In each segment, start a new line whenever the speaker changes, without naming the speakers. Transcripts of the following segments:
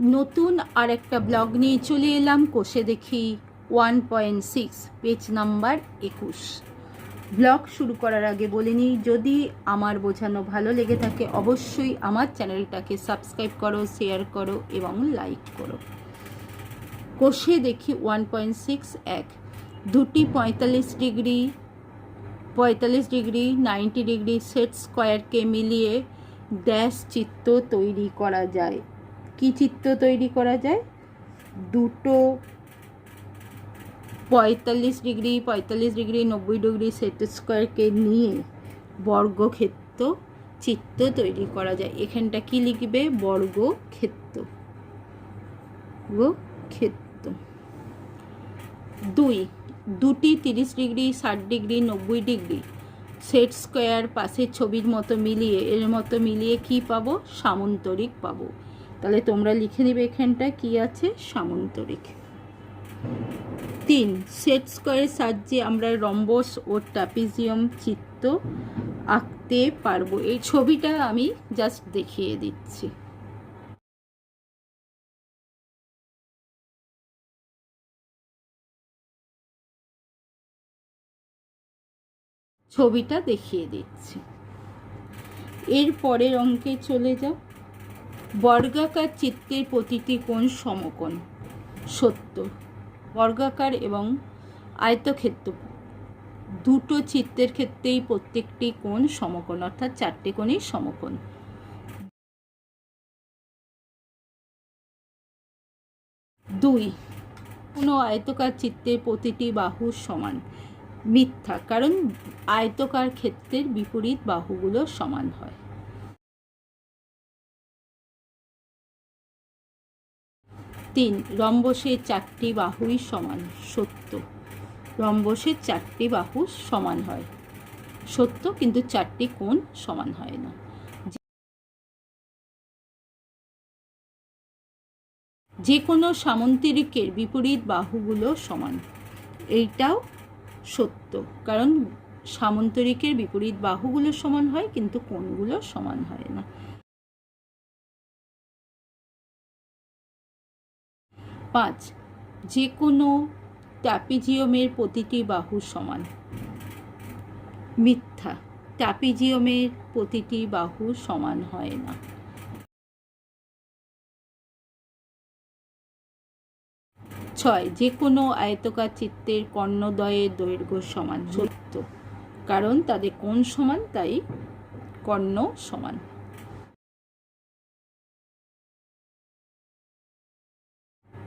নতুন আর একটা ব্লগ নিয়ে চলে এলাম কোষে দেখি one point six, page number একুশ। ব্লগ শুরু করার আগে বলে নিই, যদি আমার বোঝানো ভালো লেগে থাকে, অবশ্যই আমার চ্যানেলটাকে সাবস্ক্রাইব করো, শেয়ার করো এবং লাইক করো। কোষে দেখি ওয়ান পয়েন্ট সিক্স এক, দুটি পঁয়তাল্লিশ ডিগ্রি পঁয়তাল্লিশ ডিগ্রি, নাইনটি ডিগ্রি সেট স্কোয়ারকে মিলিয়ে ড্যাশ চিত্র তৈরি করা যায়। কি চিত্র তৈরি করা যায়? দুটো পঁয়তাল্লিশ ডিগ্রি পঁয়তাল্লিশ ডিগ্রি, নব্বই ডিগ্রি সেট স্কোয়ারকে নিয়ে বর্গক্ষেত্র চিত্র তৈরি করা যায়। এখানটা কি লিখবে? বর্গক্ষেত্র। ক্ষেত্র দুই, দুটি তিরিশ ডিগ্রি, ষাট ডিগ্রি, নব্বই ডিগ্রি সেট স্কোয়ার পাশের ছবির মতো মিলিয়ে, এর মতো মিলিয়ে কি পাবো? সামন্তরিক পাবো। তাহলে তোমরা লিখে নেবে এখানটা, কি আছে? সামন্তরিক। তিন সেট স্কোয়ারের সাহায্যে আমরা রম্বস ও ট্যাপিজিয়াম চিত্র আঁকতে পারব। এই ছবিটা আমি জাস্ট দেখিয়ে দিচ্ছি। ছবিটা দেখিয়ে দিচ্ছি। এর পরের অঙ্কে চলে যাও। বর্গাকার চিত্রের প্রতিটি কোণ সমকোণ, সত্য। বর্গাকার এবং আয়তক্ষেত্র। দুটো চিত্রের ক্ষেত্রেই প্রত্যেকটি কোণ সমকোণ, অর্থাৎ চারটে কোণই সমকোণ। দুই, কোনো আয়তকার চিত্রের প্রতিটি বাহু সমান। মিথ্যা, কারণ আয়তকার ক্ষেত্রের বিপরীত বাহুগুলো সমান হয়। তিন, রম্বসের চারটি বাহুই সমান, সত্য। রম্বসের চারটি বাহু সমান হয়। সত্য কিন্তু চারটি কোণ সমান হয় না। যে কোনো সামন্তরিকের বিপরীত বাহুগুলো সমান। এইটাও সত্য, কারণ সামন্তরিকের বিপরীত বাহুগুলো সমান হয়, কিন্তু কোণগুলো সমান হয় না। পাঁচ। যে কোনো ট্যাপিজিয়মের প্রতিটি বাহু সমান। মিথ্যা। ট্যাপিজিয়মের প্রতিটি বাহু সমান হয় না। ছয়। যে কোনো আয়তকার চিত্রের কর্ণদ্বয়ের দৈর্ঘ্য সমান। সত্য কারণ তাদের কোণ সমান, তাই কর্ণ সমান।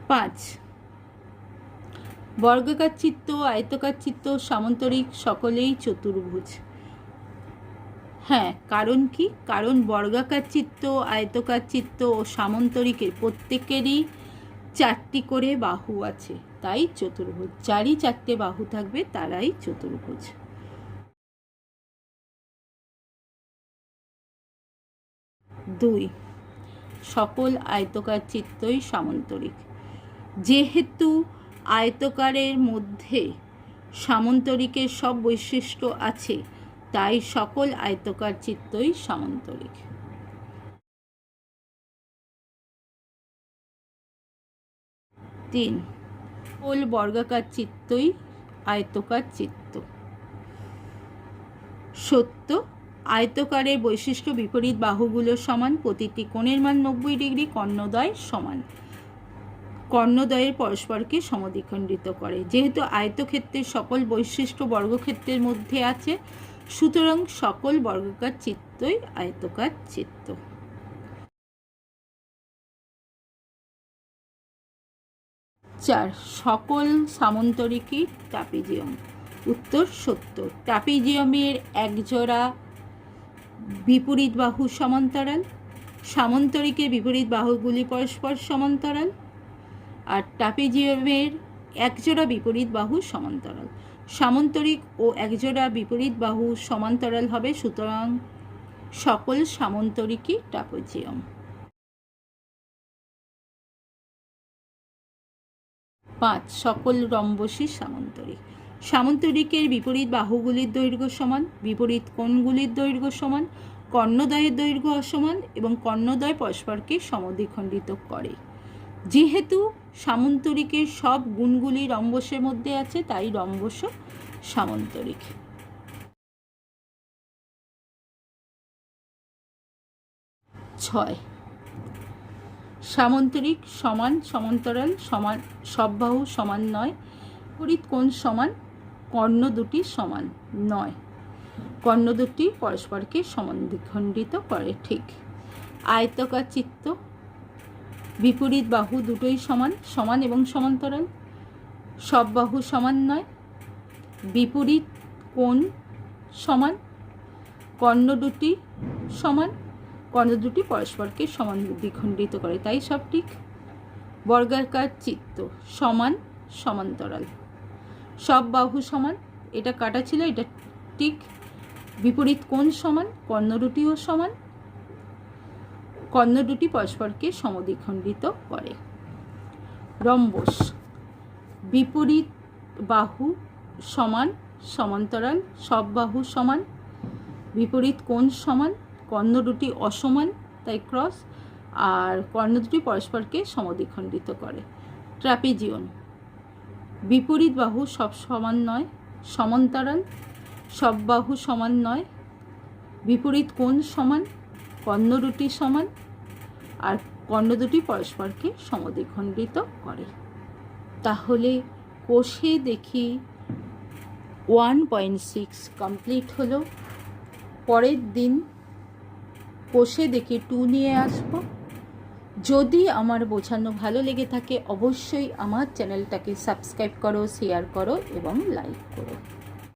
পাঁচ। বর্গাকার চিত্ত, আয়তকার চিত্ত, সামন্তরিক সকলেই চতুর্ভুজ। হ্যাঁ কারণ কি? কারণ বর্গাকার চিত্ত, আয়তকার চিত্ত ও সামন্তরিকের প্রত্যেকেরই চারটি করে বাহু আছে, তাই চতুর্ভুজ। যারই চারটে বাহু থাকবে, তারাই চতুর্ভুজ। দুই। সকল আয়তকার চিত্তই সামন্তরিক। যেহেতু আয়তকারের মধ্যে সামন্তরিকের সব বৈশিষ্ট্য আছে, তাই সকল আয়তকার চিত্তই সামন্তরিক। তিন সকল বর্গাকার চিত্তই আয়তকার চিত্ত। সত্য, আয়তকারের বৈশিষ্ট্য বিপরীত বাহুগুলো সমান, প্রতিটি কোণের মান নব্বই ডিগ্রি, কর্ণদ্বয় সমান। কর্ণদ্বয়ের পরস্পরকে সমদ্বিখণ্ডিত করে। যেহেতু আয়তক্ষেত্রের সকল বৈশিষ্ট্য বর্গক্ষেত্রের মধ্যে আছে, সুতরাং সকল বর্গকার চিত্তই আয়তকার চিত্ত চার, সকল সামন্তরিকই ট্যাপিজিয়াম উত্তর, সত্য। ট্যাপিজিয়ামের একজোড়া বিপরীত বাহু সমান্তরাল। সামন্তরিকের বিপরীত বাহুগুলি পরস্পর সমান্তরাল। আর ট্যাপিজিয়ামের একজোড়া বিপরীত বাহু সমান্তরাল। সামন্তরিক ও একজোড়া বিপরীত বাহু সমান্তরাল হবে, সুতরাং সকল সামন্তরিকই ট্যাপোজিয়াম পাঁচ, সকল রম্বসী সামন্তরিক। সামন্তরিকের বিপরীত বাহুগুলির দৈর্ঘ্য সমান, বিপরীত কোণগুলির দৈর্ঘ্য সমান, কর্ণদ্বয়ের দৈর্ঘ্য অসমান এবং কর্ণদ্বয় পরস্পরকে সমদ্বিখণ্ডিত করে। যেহেতু সামন্তরিকের সব গুণগুলি রম্বসের মধ্যে আছে, তাই রম্বস সামন্তরিক। ছয়। সামন্তরিক সমান সমান্তরাল, সমান সব বাহু সমান নয় পরিত কোণ সমান, কর্ণ দুটি সমান নয়। কর্ণ দুটি পরস্পরকে সমান্বিখণ্ডিত করে, ঠিক। আয়তকার চিত্ত বিপরীত বাহু দুটোই সমান সমান এবং সমান্তরাল। সব বাহু সমান নয়। বিপরীত কোণ সমান, কর্ণ দুটি সমান, কর্ণ দুটি পরস্পরকে সমান দ্বিখণ্ডিত করে। তাই সব ঠিক? বর্গাকার চিত্ত সমান, সমান্তরাল। সব বাহু সমান, এটা কাটা ছিল, এটা ঠিক। বিপরীত কোণ সমান, কর্ণ দুটিও সমান কর্ণ দুটি পরস্পরকে সমদ্বিখণ্ডিত করে। রম্বস, বিপরীত বাহু সমান সমান্তরাল, সব বাহু সমান, বিপরীত কোণ সমান কর্ণ দুটি অসমান, তাই ক্রস, আর কর্ণ দুটি পরস্পরকে সমদ্বিখণ্ডিত করে। ট্রাপিজিয়ন বিপরীত বাহু সব সমান নয়, সমান্তরাল, সব বাহু সমান নয়, বিপরীত কোণ সমান কর্ণ দুটি সমান আর কর্ণ দুটি পরস্পরকে সমদ্বিখণ্ডিত করে। তাহলে কোষে দেখি ওয়ান পয়েন্ট সিক্স কমপ্লিট হলো। পরের দিন কোষে দেখি টু নিয়ে আসব। যদি আমার বোঝানো ভালো লেগে থাকে, অবশ্যই আমার চ্যানেলটাকে সাবস্ক্রাইব করো শেয়ার করো এবং লাইক করো।